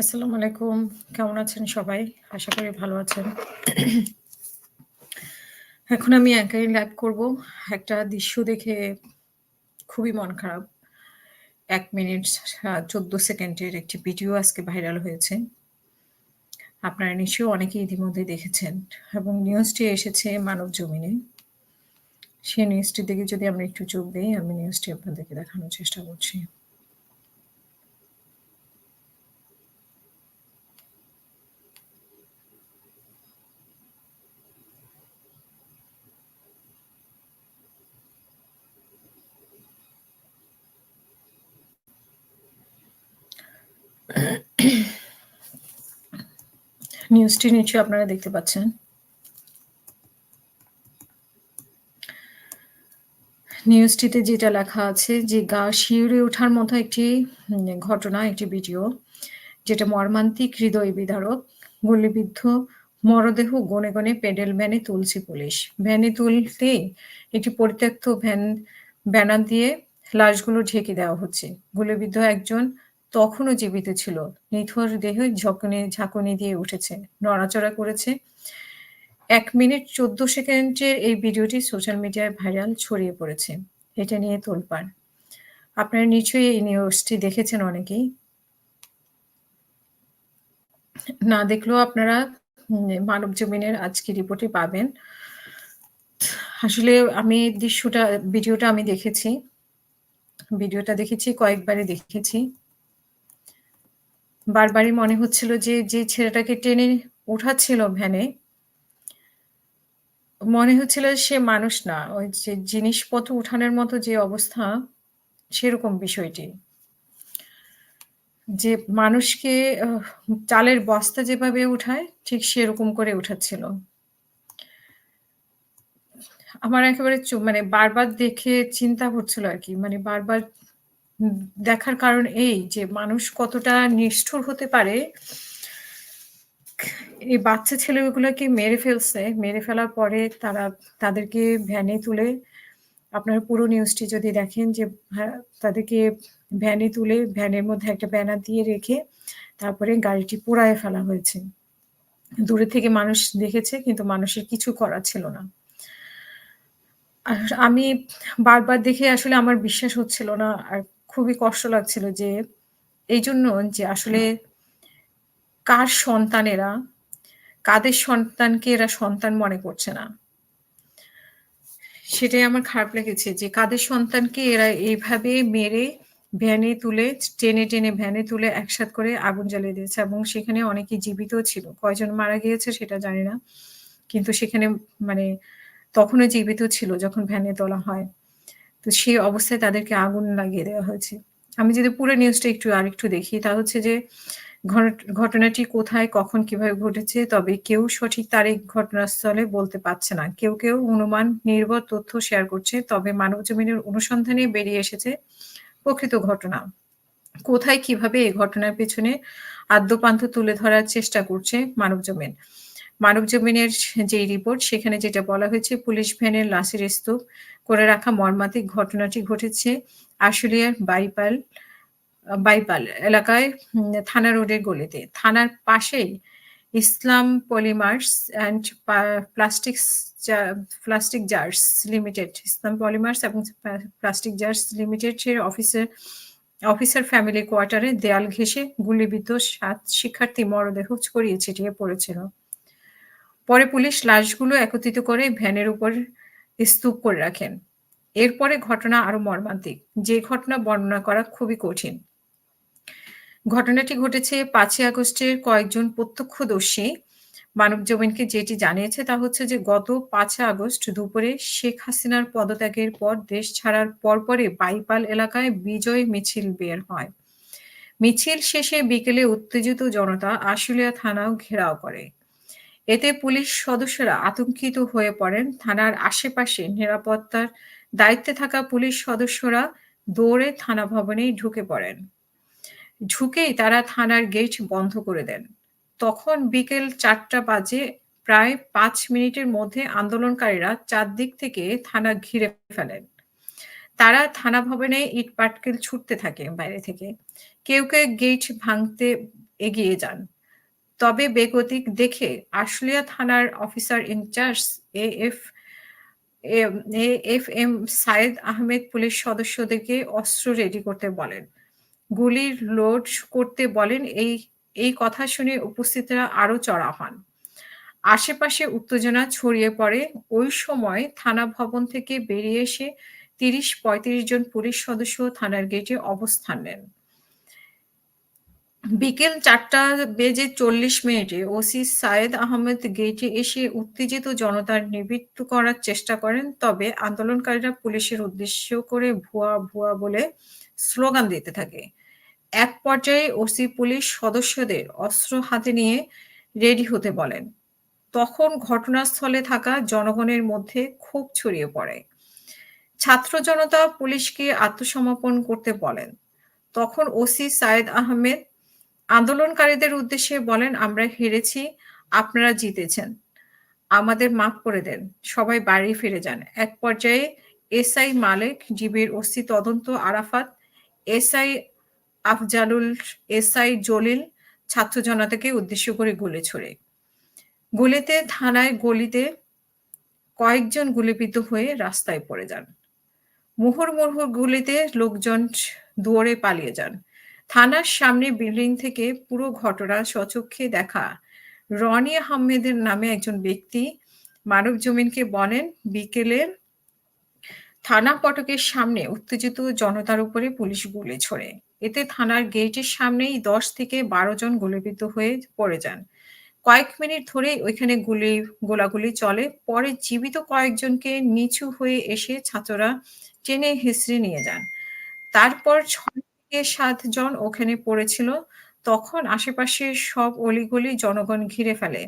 আসসালামু আলাইকুম। কেমন আছেন সবাই? আশা করি ভালো আছেন। এখন আমি একাই লাইভ করব। একটা দৃশ্য দেখে খুবই মন খারাপ। ১ মিনিট ১৪ সেকেন্ডের একটি ভিডিও আজকে ভাইরাল হয়েছে। আপনারা নিশ্চয়ই অনেকেই ইতিমধ্যে দেখেছেন এবং নিউজটি এসেছে মানবজমিনে। সেই নিউজটির দিকে যদি আমরা একটু চোখ দেই, আমি নিউজটি আপনাদেরকে দেখানোর চেষ্টা করছি। নিউজটি নিশ্চয়ই আপনারা দেখতে পাচ্ছেন। নিউজটিতে যেটা লেখা আছে যে গা শিউরে ওঠার মতো একটি ঘটনা, একটি ভিডিও যেটা মর্মান্তিক হৃদয় বিদারক। গুলিবিদ্ধ মরদেহ গণে, গণে পেডেল ভ্যানে তুলছে পুলিশ। ভ্যানে তুলতেই একটি পরিত্যক্ত ভ্যান ব্যানার দিয়ে লাশগুলো ঢেকে দেওয়া হচ্ছে। গুলিবিদ্ধ একজন তখনও জীবিত ছিল। নিথর দেহে ঝকনি ঝাঁকুনি দিয়ে উঠেছে, নড়াচড়া করেছে। এক মিনিট ১৪ সেকেন্ডের এই ভিডিওটি সোশ্যাল মিডিয়ায় ভাইরাল ছড়িয়ে পড়েছে। এটা নিয়ে তোলপাড়। আপনারা নিশ্চয়ই এই নিউজটি দেখেছেন অনেকেই। না দেখলেও আপনারা উম মানবজমিনের আজকে রিপোর্টে পাবেন। আসলে আমি দৃশ্যটা ভিডিওটা আমি দেখেছি। ভিডিওটা দেখেছি, কয়েকবারই দেখেছি। বারবারই মনে হচ্ছিল যে, যে ছেলেটাকে টেনে উঠাচ্ছিল ভ্যানে মনে হচ্ছিল সে মানুষ না। ওই যে জিনিসপত্র উঠানোর মতো যে অবস্থা, সেরকম বিষয়টি। যে মানুষকে চালের বস্তা যেভাবে উঠায়, ঠিক সেরকম করে উঠাচ্ছিল। আমার একেবারে মানে বারবার দেখে চিন্তা হচ্ছিল আরকি। মানে বারবার দেখার কারণ এই যে মানুষ কতটা নিষ্ঠুর হতে পারে এই বাচ্চা ছেলেগুলোকে মেরে ফেলছে। মেরে ফেলার পরে তারা তাদেরকে ভ্যানে তুলে আপনার পুরো নিউজটি যদি দেখেন যে হ্যাঁ, তাদেরকে ভ্যানে তুলে ভ্যানের মধ্যে একটা ব্যানার দিয়ে রেখে তারপরে গাড়িটি পোড়ায় ফেলা হয়েছে। দূরে থেকে মানুষ দেখেছে কিন্তু মানুষের কিছু করা ছিল না। আমি বারবার দেখে আসলে আমার বিশ্বাস হচ্ছিল না। আর খুবই কষ্ট লাগছিল যে এই জন্য যে আসলে কার সন্তান এরা? কাদের সন্তানকে এরা সন্তান মনে করছে না? সেটাই আমার খারাপ লেগেছে যে কাদের সন্তানকে এরা এইভাবে মেরে ভ্যানে তুলে টেনে, টেনে ভ্যানে তুলে একসাথ করে আগুন জ্বালিয়ে দিয়েছে এবং সেখানে অনেকে জীবিতও ছিল। কয়জন মারা গিয়েছে সেটা জানি না। কিন্তু সেখানে মানে তখনও জীবিত ছিল যখন ভ্যানে তোলা হয়। তো সেই অবস্থায় তাদেরকে আগুন লাগিয়ে দেওয়া হয়েছে। আমি যদি পুরো নিউজটা একটু আরেকটু দেখি তা হচ্ছে যে ঘট ঘটনাটি কোথায়, কখন, কীভাবে ঘটেছে তবে কেউ সঠিক তারিখ ঘটনাস্থলে বলতে পারছে না। কেউ, কেউ অনুমান নির্ভর তথ্য শেয়ার করছে। তবে মানবজমিনের অনুসন্ধানে বেরিয়ে এসেছে প্রকৃত ঘটনা। কোথায়, কীভাবে এ ঘটনার পেছনে আদ্যোপান্ত তুলে ধরার চেষ্টা করছে মানবজমিন। মানবজমিনের যেই রিপোর্ট সেখানে যেটা বলা হয়েছে পুলিশ ভ্যানের লাশের স্তূপ করে রাখা মর্মান্তিক ঘটনাটি ঘটেছে আশুলিয়ার বাইপাল বাইপাল এলাকায় থানা রোডের গলিতে। থানার পাশেই Islam polymers and plastics plastic jars limited, Islam polymers এবং প্লাস্টিক জার্স লিমিটেড এর অফিসের অফিসার ফ্যামিলি কোয়ার্টারে দেয়াল ঘেঁষে গুলিবিদ্ধ সাত শিক্ষার্থী মরদেহ ছড়িয়ে ছিটিয়ে পড়েছিল। পরে পুলিশ লাশগুলো একত্রিত করে ভ্যানের উপর স্তূপ করে রাখেন। এরপরে ঘটনা আরও মর্মান্তিক। যে ঘটনা বর্ণনা করা খুবই কঠিন। ঘটনাটি ঘটেছে পাঁচই আগস্টের কয়েকজন প্রত্যক্ষদর্শী মানবজমিনকে যেটি জানিয়েছে তা হচ্ছে যে গত ৫ আগস্ট দুপুরে শেখ হাসিনার পদত্যাগের পর দেশ ছাড়ার পরপরই বাইপাল এলাকায় বিজয় মিছিল বের হয়। মিছিল শেষে বিকেলে উত্তেজিত জনতা আশুলিয়া থানাও ঘেরাও করে। এতে পুলিশ সদস্যরা আতঙ্কিত হয়ে পড়েন। থানার আশেপাশে নিরাপত্তার দায়িত্বে থাকা পুলিশ সদস্যরা দৌড়ে থানা ভবনেই ঢুকে পড়েন। ঢুকেই তারা থানার গেট বন্ধ করে দেন। তখন বিকেল চারটা বাজে প্রায় পাঁচ মিনিটের মধ্যে আন্দোলনকারীরা চারদিক থেকে থানা ঘিরে ফেলেন। তারা থানা ভবনে ইটপাটকেল ছুটতে থাকে বাইরে থেকে। কেউ, কেউ গেট ভাঙতে এগিয়ে যান। তবে বেগতিক দেখে আশুলিয়া থানার officer in charge AF, M, AFM Sayed Ahmed police সদস্যদেরকে অস্ত্র রেডি করতে বলেন। গুলির লোড করতে বলেন, এই এই কথা শুনে উপস্থিতরা আরও চড়া হন। আশেপাশে উত্তেজনা ছড়িয়ে পড়ে। ওই সময় থানা ভবন থেকে বেরিয়ে এসে ৩০-৩৫ জন পুলিশ সদস্য থানার গেটে অবস্থান নেন। বিকেল চারটা বেজে ৪০ মিনিটে ওসি সায়েদ আহমেদ গেটে এসে উত্তেজিত জনতার নিবৃত্ত করার চেষ্টা করেন। তবে আন্দোলনকারীরা পুলিশের উদ্দেশ্য করে ভুয়া, ভুয়া বলে স্লোগান দিতে থাকে। এক পর্যায়ে ওসি পুলিশ সদস্যদের অস্ত্র হাতে নিয়ে রেডি হতে বলেন। তখন ঘটনাস্থলে থাকা জনগণের মধ্যে ক্ষোভ ছড়িয়ে পড়ে। ছাত্র জনতা পুলিশকে আত্মসমর্পণ করতে বলেন। তখন ওসি সায়েদ আহমেদ আন্দোলনকারীদের উদ্দেশ্যে বলেন, "আমরা হেরেছি, আপনারা জিতেছেন। আমাদের মাফ করে দেন। সবাই বাড়ি ফিরে যান।" এক পর্যায়ে এসআই মালেক, ডিবির ওসি তদন্ত আরাফাত, এসআই আফজালুল, এসআই জলিল ছাত্র জনতাকে উদ্দেশ্য করে গুলি ছোড়ে। গুলিতে থানায় গলিতে কয়েকজন গুলিবিদ্ধ হয়ে রাস্তায় পড়ে যান। মুহুর্মুহু গুলিতে লোকজন দুয়ারে পালিয়ে যান। থানার সামনে বিল্ডিং থেকে পুরো ঘটনা স্বচক্ষে দেখা রনি আহমেদের নামে একজন ব্যক্তি মানব জমিনকে বলেন, "বিকেলে থানা ফটকের সামনে উত্তেজিত জনতার উপরে পুলিশ গুলি ছোড়ে। এতে থানার গেটের সামনেই ১০ থেকে ১২ জন গুলিবিদ্ধ হয়ে পড়ে যান। কয়েক মিনিট ধরেই ওইখানে গুলি গোলাগুলি চলে। পরে জীবিত কয়েকজনকে নিচু হয়ে এসে ছাত্ররা টেনে হিঁচড়ে নিয়ে যান। তারপর ৬ থেকে ৭ জন ওখানে পড়েছিল। তখন আশেপাশের সব অলিগলি জনগণ ঘিরে ফেলে।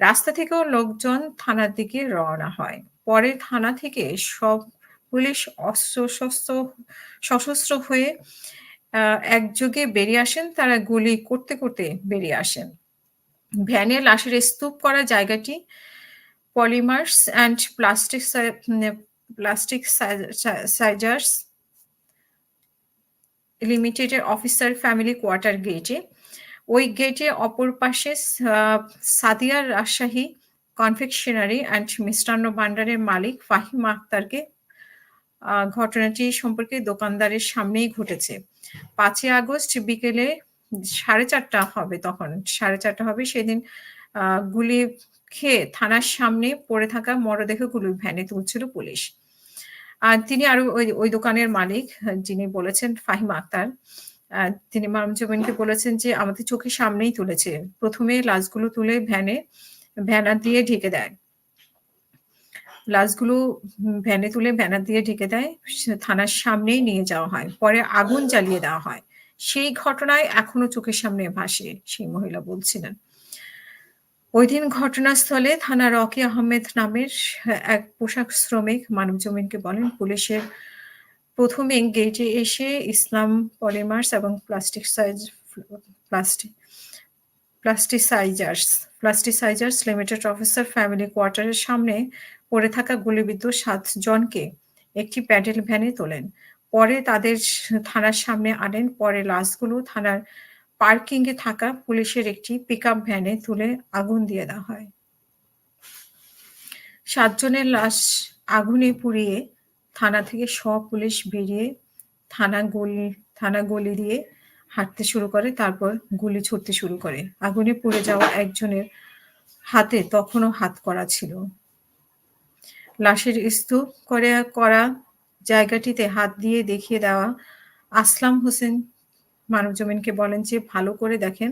রাস্তা থেকেও লোকজন থানার দিকে রওনা হয়। পরে থানা থেকে সব পুলিশ অস্ত্র-শস্ত্র সশস্ত্র হয়ে একযোগে বেরিয়ে আসেন। তারা গুলি করতে, করতে বেরিয়ে আসেন। ভ্যানে লাশের স্তূপ করা জায়গাটি পলিমার্স অ্যান্ড প্লাস্টিক প্লাস্টিক সাই সাইজার্স লিমিটেডের অফিসার ফ্যামিলি কোয়ার্টার গেটে। ওই গেটে অপর পাশে সা সাদিয়া রাজশাহী কনফেকশনারি অ্যান্ড মিষ্টান্ন ভান্ডারের মালিক ফাহিম আক্তারকে ঘটনাটি সম্পর্কে দোকানদারের সামনেই ঘটেছে। পাঁচই আগস্ট বিকেলে ৪:৩০ হবে তখন। ৪:৩০ হবে সেদিন গুলি খেয়ে থানার সামনে পড়ে থাকা মরদেহগুলো ভ্যানে তুলছিল পুলিশ। আর তিনি আরও ওই দোকানের মালিক যিনি বলেছেন ফাহিম আক্তার। তিনি মানবজমিনকে বলেছেন যে, "আমাদের চোখের সামনেই তুলেছে। প্রথমে লাশগুলো তুলে ভ্যানে ভ্যানার দিয়ে ঢেকে দেয়। লাশগুলো ভ্যানে তুলে ব্যানার দিয়ে ঢেকে দেয়। থানার সামনেই নিয়ে যাওয়া হয়। পরে আগুন জ্বালিয়ে দেওয়া হয়। সেই ঘটনায় এখনও চোখের সামনে ভাসে" সেই মহিলা বলছিলেন। ওইদিন ঘটনাস্থলে থানার রকি আহমেদ নামের এক পোশাক শ্রমিক মানবজমিনকে বলেন, "পুলিশের প্রথমে গেটে এসে ইসলাম পলিমার্স এবং plastic size plastic plasticisers plasticisers limited officer family কোয়ার্টারের সামনে পড়ে থাকা গুলিবিদ্ধ ৭ জনকে একটি প্যাডেল ভ্যানে তোলেন। পরে তাদের থানার সামনে আনেন। পরে লাশগুলো থানার পার্কিংয়ে থাকা পুলিশের একটি পিকআপ ভ্যানে তুলে আগুন দিয়ে দেওয়া হয়। সাতজনের লাশ আগুনে পুড়িয়ে থানা থেকে সব পুলিশ বেরিয়ে থানা গলি থানা গলি দিয়ে হাঁটতে শুরু করে। তারপর গুলি ছুড়তে শুরু করে। আগুনে পুড়ে যাওয়া একজনের হাতে তখনও হাত করা ছিল। লাশের স্তূপ করে করা জায়গাটিতে হাত দিয়ে দেখিয়ে দেওয়া আসলাম হোসেন মানবজমিনকে বলেন যে, "ভালো করে দেখেন,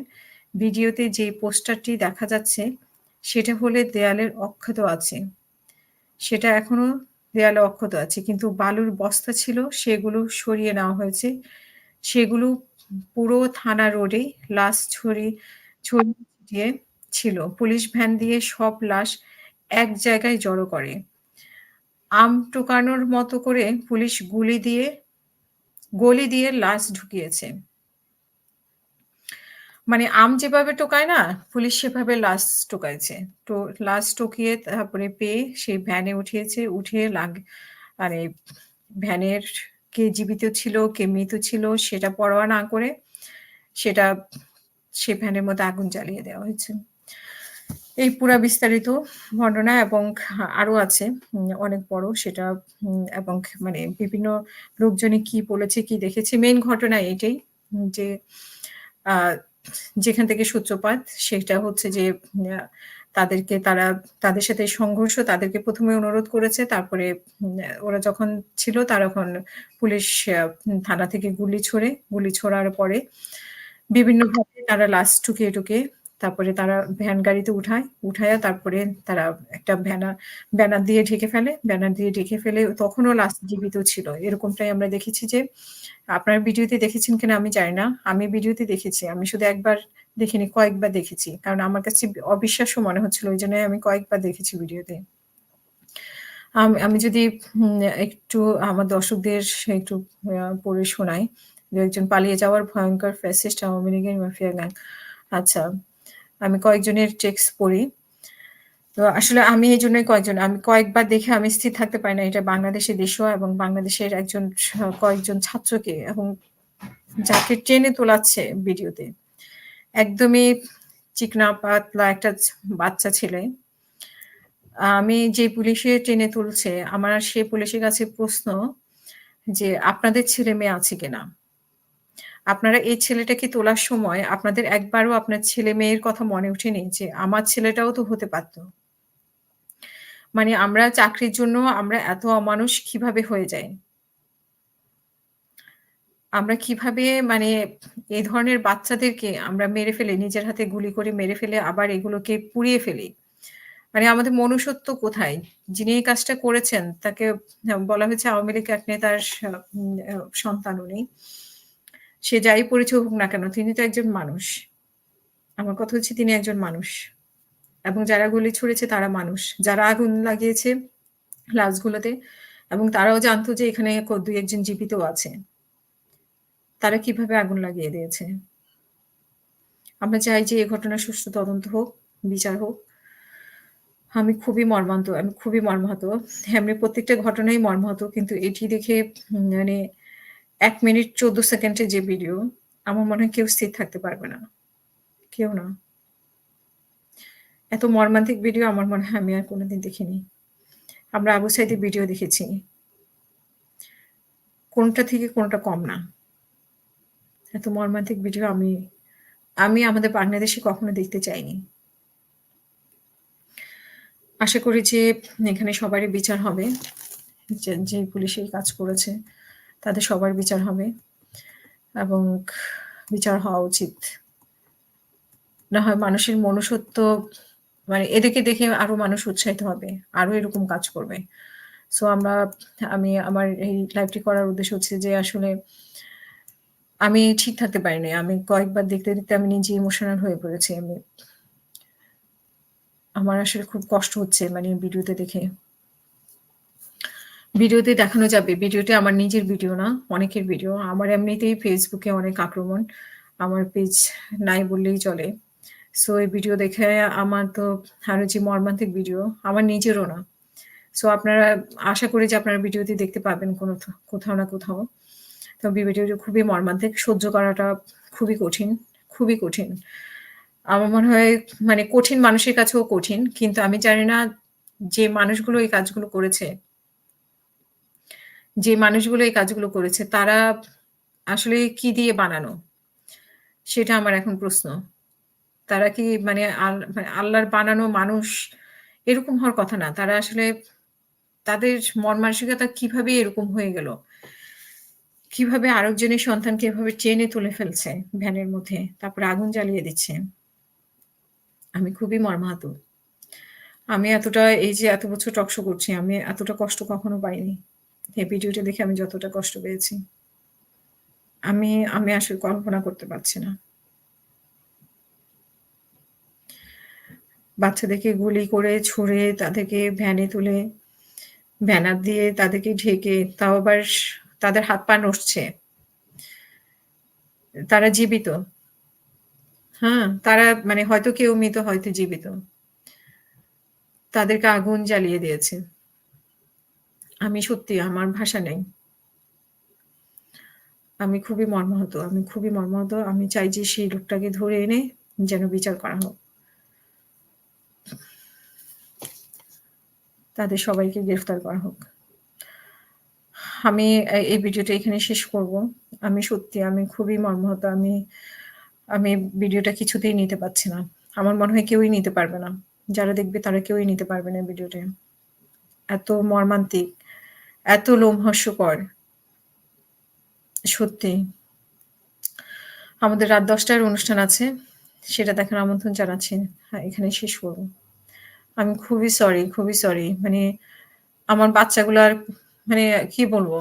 ভিডিওতে যে পোস্টারটি দেখা যাচ্ছে সেটা হলে দেয়ালের অক্ষত আছে। সেটা এখনও দেয়ালে অক্ষত আছে। কিন্তু বালুর বস্তা ছিল সেগুলো সরিয়ে নেওয়া হয়েছে। সেগুলো পুরো থানা রোডেই লাশ ছড়ি ছড়িয়ে ছিল। পুলিশ ভ্যান দিয়ে সব লাশ এক জায়গায় জড়ো করে। আম টোকানোর মতো করে পুলিশ গুলি দিয়ে গলি দিয়ে লাশ ঢুকিয়েছে। মানে আম যেভাবে টোকায় না? পুলিশ সেভাবে লাশ টোকাইছে। তো লাশ টোকিয়ে তারপরে পেয়ে সেই ভ্যানে উঠিয়েছে। উঠিয়ে লাগ মানে ভ্যানের কে জীবিত ছিল, কে মৃত ছিল সেটা পরোয়া না করে সেটা সে ভ্যানের মধ্যে আগুন জ্বালিয়ে দেওয়া হয়েছে। এই পুরা বিস্তারিত ঘটনা এবং আরও আছে অনেক বড় সেটা এবং মানে বিভিন্ন লোকজনে কি বলেছে, কি দেখেছে। মেন ঘটনা এটাই যে আ যেখান থেকে সূত্রপাত সেটা হচ্ছে যে তাদেরকে তারা তাদের সাথে সংঘর্ষ তাদেরকে প্রথমে অনুরোধ করেছে। তারপরে ওরা যখন ছিল তখন পুলিশ আ থানা থেকে গুলি ছোড়ে। গুলি ছোড়ার পরে বিভিন্নভাবে তারা লাশ টুকিয়ে, টুকিয়ে তারপরে তারা ভ্যান গাড়িতে উঠায়। উঠাইয়া তারপরে তারা একটা ব্যানার ব্যানার দিয়ে ঢেকে ফেলে। ব্যানার দিয়ে ঢেকে ফেলে তখনও লাশ জীবিত ছিল। এরকমটাই আমরা দেখেছি যে আপনার ভিডিওতে দেখেছেন কিনা আমি জানি না। আমি ভিডিওতে দেখেছি। আমি শুধু একবার দেখিনি, কয়েকবার দেখেছি। কারণ আমার কাছে অবিশ্বাস্য মনে হচ্ছিল। ওইজন্যই আমি কয়েকবার দেখেছি ভিডিওতে। আমি যদি একটু আমার দর্শকদের একটু পড়ে শোনাই। ২-১ পালিয়ে যাওয়ার ভয়ঙ্কর ফ্যাসিস্ট আওয়ামী লীগের মাফিয়া গ্যাং। আচ্ছা, আমি কয়েকজনের টেক্সট পড়ি। তো আসলে আমি এই জন্যই কয়েকজন আমি কয়েকবার দেখে আমি স্থির থাকতে পারি না। এটা বাংলাদেশের দৃশ্য এবং বাংলাদেশের একজন কয়েকজন ছাত্রকে এবং যাকে টেনে তোলাচ্ছে ভিডিওতে। একদমই চিকনা পাতলা একটা বাচ্চা ছেলে। আমি যে পুলিশে টেনে তুলছে, আমার সেই পুলিশের কাছে প্রশ্ন যে, "আপনাদের ছেলে-মেয়ে আছে কিনা? আপনারা এই ছেলেটাকে তোলার সময় আপনাদের একবারও আপনার ছেলে-মেয়ের কথা মনে ওঠেনি যে, আমার ছেলেটাও তো হতে পারত?" মানে আমরা চাকরির জন্য আমরা এত অমানুষ কীভাবে হয়ে যাই? আমরা কীভাবে মানে এই ধরনের বাচ্চাদেরকে আমরা মেরে ফেলে নিজের হাতে গুলি করে মেরে ফেলে আবার এগুলোকে পুড়িয়ে ফেলি। মানে আমাদের মনুষ্যত্ব কোথায়? যিনি এই কাজটা করেছেন তাকে বলা হয়েছে আওয়ামী লীগ এক নেতার স উম আ সন্তান উনি। সে যাই পরিচয় হোক না কেন তিনি তো একজন মানুষ। আমার কথা হচ্ছে তিনি একজন মানুষ। এবং যারা গুলি ছুড়েছে তারা মানুষ। যারা আগুন লাগিয়েছে লাশগুলোতে এবং তারাও জানতো যে এখানে ক ২-১ জন জীবিতও আছে। তারা কীভাবে আগুন লাগিয়ে দিয়েছে? আমরা চাই যে এ ঘটনার সুষ্ঠু তদন্ত হোক, বিচার হোক। আমি খুবই মর্মান্ত আমি খুবই মর্মাহত। এমনি প্রত্যেকটা ঘটনাই মর্মাহত। কিন্তু এটি দেখে মানে ১ মিনিট ১৪ সেকেন্ডের যে ভিডিও, আমার মনে হয় কেউ স্থির থাকতে পারবে না। কেউ না। এত মর্মান্তিক ভিডিও আমার মনে হয় আমি আর কোনোদিন দেখিনি। আমরা আবু সাইদের ভিডিও দেখেছি। কোনটা থেকে কোনটা কম না। এত মর্মান্তিক ভিডিও আমি আমি আমাদের বাংলাদেশে কখনো দেখতে চাইনি। আশা করি যে এখানে সবারই বিচার হবে। যে, যে পুলিশ এই কাজ করেছে তাদের সবার বিচার হবে এবং বিচার হওয়া উচিত। না হয় মানুষের মনুষ্যত্ব মানে এদেরকে দেখে আরও মানুষ উৎসাহিত হবে। আরও এরকম কাজ করবে। সো আমরা আমি আমার এই লাইভটি করার উদ্দেশ্য হচ্ছে যে আসলে আমি ঠিক থাকতে পারিনি। আমি কয়েকবার দেখতে, দেখতে আমি নিজে ইমোশনাল হয়ে পড়েছি আমি। আমার আসলে খুব কষ্ট হচ্ছে মানে ভিডিওতে দেখে। ভিডিওতে দেখানো যাবে। ভিডিওটি আমার নিজের ভিডিও না, অনেকের ভিডিও। আমার এমনিতেই ফেসবুকে অনেক আক্রমণ। আমার পেজ নাই বললেই চলে। সো এই ভিডিও দেখে আমার তো আরও যে মর্মান্তিক ভিডিও, আমার নিজেরও না। সো আপনারা আশা করি যে আপনারা ভিডিওটি দেখতে পাবেন কোনো কোথাও না কোথাও। তো ভিডিওটি খুবই মর্মান্তিক। সহ্য করাটা খুবই কঠিন, খুবই কঠিন। আমার মনে হয় মানে কঠিন মানুষের কাছেও কঠিন। কিন্তু আমি জানি না যে মানুষগুলো এই কাজগুলো করেছে যে মানুষগুলো এই কাজগুলো করেছে তারা আসলে কি দিয়ে বানানো? সেটা আমার এখন প্রশ্ন। তারা কি মানে মানে আল্লাহর বানানো মানুষ এরকম হওয়ার কথা না। তারা আসলে তাদের মন মানসিকতা কীভাবে এরকম হয়ে গেল? কীভাবে আরেকজনের সন্তানকে এভাবে টেনে তুলে ফেলছে ভ্যানের মধ্যে। তারপরে আগুন জ্বালিয়ে দিচ্ছে। আমি খুবই মর্মাহত। আমি এতটা এই যে এত বছর টকশো করছি, আমি এতটা কষ্ট কখনো পাইনি। এই ভিডিওটা দেখে আমি যতটা কষ্ট পেয়েছি। আমি আমি আসলে কল্পনা করতে পারছি না। বাচ্চাদেরকে গুলি করে, ছুড়ে তাদেরকে ভ্যানে তুলে, ব্যানার দিয়ে তাদেরকে ঢেকে, তাও আবার তাদের হাত-পা নড়ছে। তারা জীবিত। হ্যাঁ? তারা মানে হয়তো কেউ মৃত, হয়তো জীবিত। তাদেরকে আগুন জ্বালিয়ে দিয়েছে। আমি সত্যি আমার ভাষা নেই। আমি খুবই মর্মাহত। আমি খুবই মর্মাহত। আমি চাই যে সেই লোকটাকে ধরে এনে যেন বিচার করা হোক। তাদের সবাইকে গ্রেফতার করা হোক। আমি এই ভিডিওটা এখানে শেষ করব। আমি সত্যি আমি খুবই মর্মাহত। আমি আমি ভিডিওটা কিছুতেই নিতে পারছি না। আমার মনে হয় কেউই নিতে পারবে না। যারা দেখবে তারা কেউই নিতে পারবে না ভিডিওটা। এত মর্মান্তিক, এত লোমহর্ষকর। সত্যি। আমাদের রাত ১০ টার অনুষ্ঠান আছে। সেটা দেখার আমন্ত্রণ জানাচ্ছি। হ্যাঁ, এখানে শেষ করব। আমি খুবই সরি, খুবই সরি। মানে আমার বাচ্চাগুলার মানে কি বলব?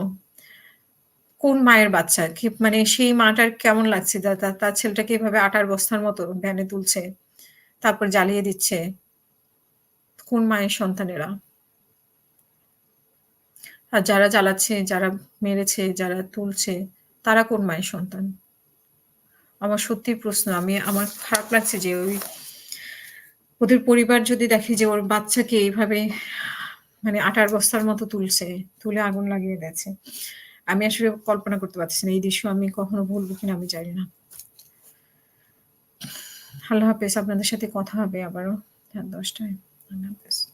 কোন মায়ের বাচ্চা? কি মানে সেই মাটার কেমন লাগছে তার ছেলেটাকে এভাবে আটার বস্তার মতো ভ্যানে তুলছে। তারপর জ্বালিয়ে দিচ্ছে। কোন মায়ের সন্তান এরা? আর যারা জ্বালাচ্ছে, যারা মেরেছে, যারা তুলছে, তারা কোন মায়ের সন্তান? আমার সত্যিই প্রশ্ন। আমি আমার খারাপ লাগছে যে ওই ওদের পরিবার যদি দেখে যে ওর বাচ্চাকে এইভাবে মানে আটার বস্তার মতো তুলছে, তুলে আগুন লাগিয়ে দিয়েছে। আমি আসলে কল্পনা করতে পারছি না। এই দৃশ্য আমি কখনো ভুলব কিনা আমি জানি না। আল্লাহ হাফেজ। আপনাদের সাথে কথা হবে আবারও রাত ১০ আল্লাহ হাফেজ।